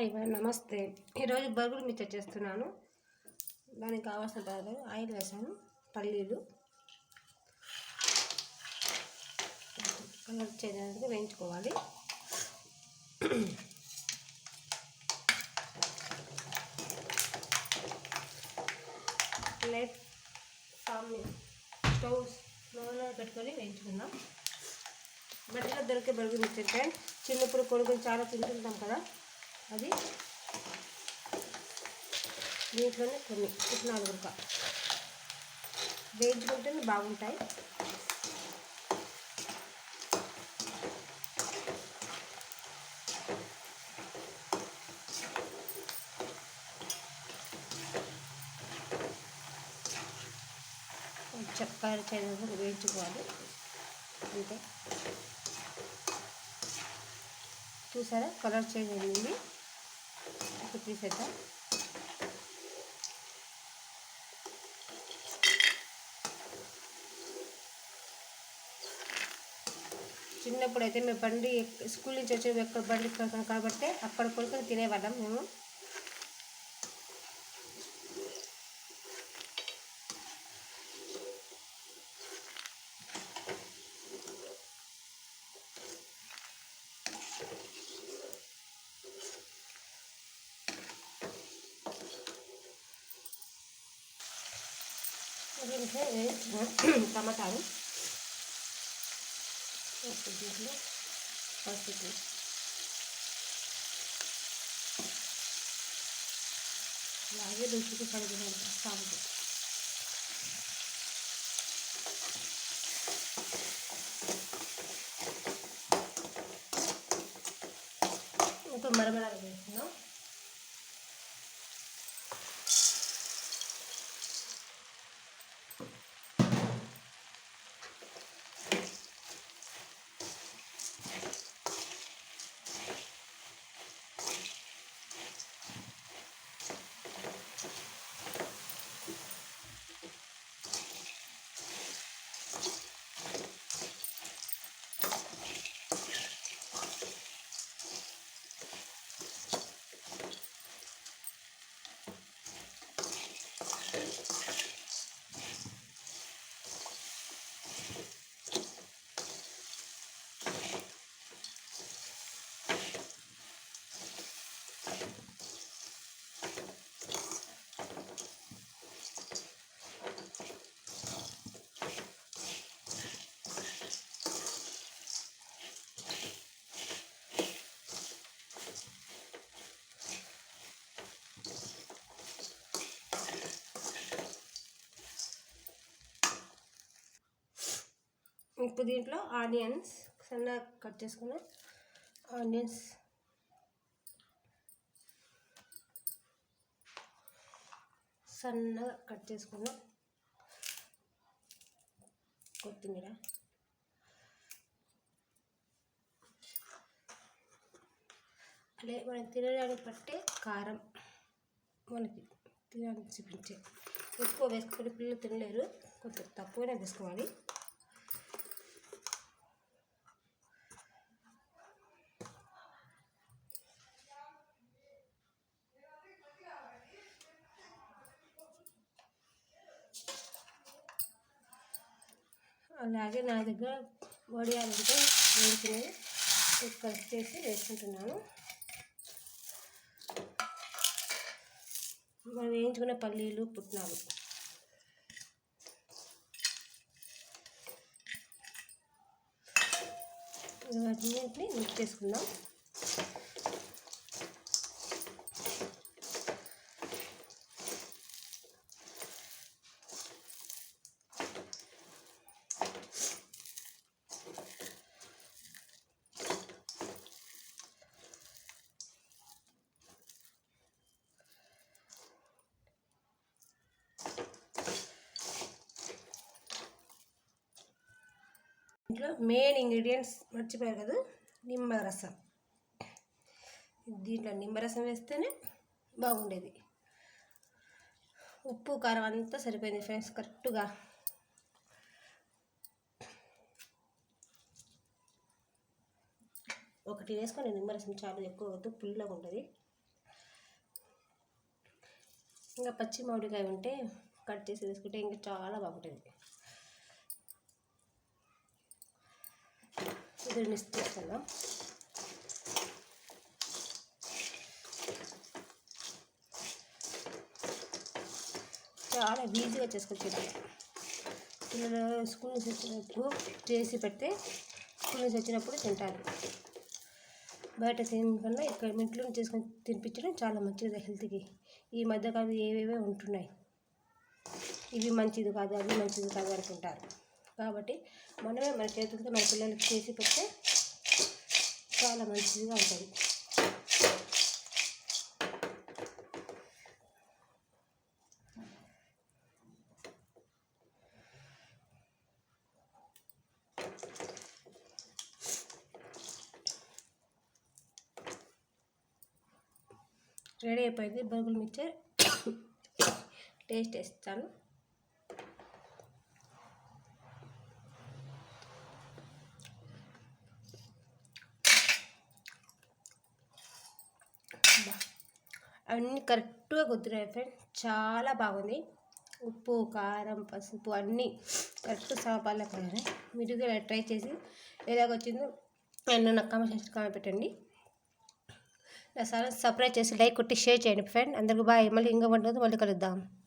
Hi నమస్తే. ఈరోజు బరుగులు mixture చేస్తున్నాను. దానికి కావాల్సిన పదార్థాలు ఆయిల్ వేసాను పల్లీలు. కలర్ చేయడానికి వేయించుకోవాలి. లైట్ ఫామ్ స్టవ్ స్లోలో పెట్టుకొని వేయించుకుందాం. బట్టిలో దొరికే బరుగులు మిక్చర్ చిన్నప్పుడు కొడుకులు చాలా తింటుంటాం కదా. అది దీంట్లోనే కొన్ని పుట్నాలు ఉడక వేయించుకుంటేనే బాగుంటాయి. చక్కెర చేయాలి వేయించుకోవాలి. అంతే. చూసారా? కలర్ చేంజ్ అయింది. ఇప్పుడు తీసేద్దాం చిన్నప్పుడు అయితే మేము బండి స్కూల్ నుంచి వచ్చి ఎక్కడ బండి కాబట్టి అక్కడ కొడుకుని తినేవాళ్ళం మేము దీంట్లో టమాటాలు దీంట్లో పసుపు అలాగే రుచికి సరిగినంత సాగు ఇంకా మరమరాలు వేస్తున్నాం ఇప్పుడు దీంట్లో ఆనియన్స్ సన్నగా కట్ చేసుకున్న ఆనియన్స్. సన్నగా కట్ చేసుకున్న కొత్తిమీర. అదే మనం తినడానికి పట్టే కారం మనకి తినడానికి చూపించే. ఎక్కువ వేసుకుని పిల్లలు తినలేరు కొంచెం తక్కువనే వేసుకోవాలి అలాగే నా దగ్గర వడియాలు కూడా వేసుకునేది కట్ చేసి వేసుకుంటున్నాను. మనం వేయించుకున్న పల్లీలు పుట్నాలు. వాటిని మిక్స్ చేసుకుందాం. ఇంట్లో మెయిన్ ఇంగ్రీడియంట్స్ మర్చిపోయారు కదా నిమ్మరసం. దీంట్లో నిమ్మరసం వేస్తేనే బాగుండేది. ఉప్పు కారం అంతా సరిపోయింది ఫ్రెండ్స్ కరెక్ట్గా. ఒకటి వేసుకొని నిమ్మరసం చాలా ఎక్కువ వద్దు పుల్లగా ఉంటుంది. ఇంకా పచ్చి మామిడికాయ ఉంటే కట్ చేసి వేసుకుంటే ఇంకా చాలా బాగుంటుంది. ఇది మిక్స్ చాలా ఈజీగా చేసుకోవచ్చు పిల్లలు స్కూల్ నుంచి వచ్చినప్పుడు చేసి పెడితే స్కూల్ నుంచి వచ్చినప్పుడు తింటారు. బయట తినకుండా ఇక్కడ ఇంట్లో చేసుకొని తినిపించడం చాలా మంచిది హెల్త్కి ఈ మధ్యకాలం ఏవేవో ఉంటున్నాయి. ఇవి మంచిది కాదు అవి మంచిది కాదు అనుకుంటారు. కాబట్టి మనమే మన చేతులతో మన పిల్లలకి చేసి పెడితే చాలా మంచిదిగా ఉంటుంది. రెడీ అయిపోయింది. బర్గుల్ మిక్చర్. టేస్ట్ వేస్తాను అన్నీ కరెక్ట్గా కుదిరాయి ఫ్రెండ్. చాలా బాగుంది. ఉప్పు కారం పసుపు అన్నీ కరెక్ట్ సమపాల్లో కుదిరాయి మీరు కూడా ట్రై చేసి ఎలాగొచ్చిందో నన్ను నాకు కామెంట్ కామెంట్ పెట్టండి. నా సార్ సబ్స్క్రైబ్ చేసి లైక్ కొట్టి షేర్ చేయండి ఫ్రెండ్. అందరికీ బాయ్. మళ్ళీ ఇంకా ఉంటుంది మళ్ళీ కలుద్దాం.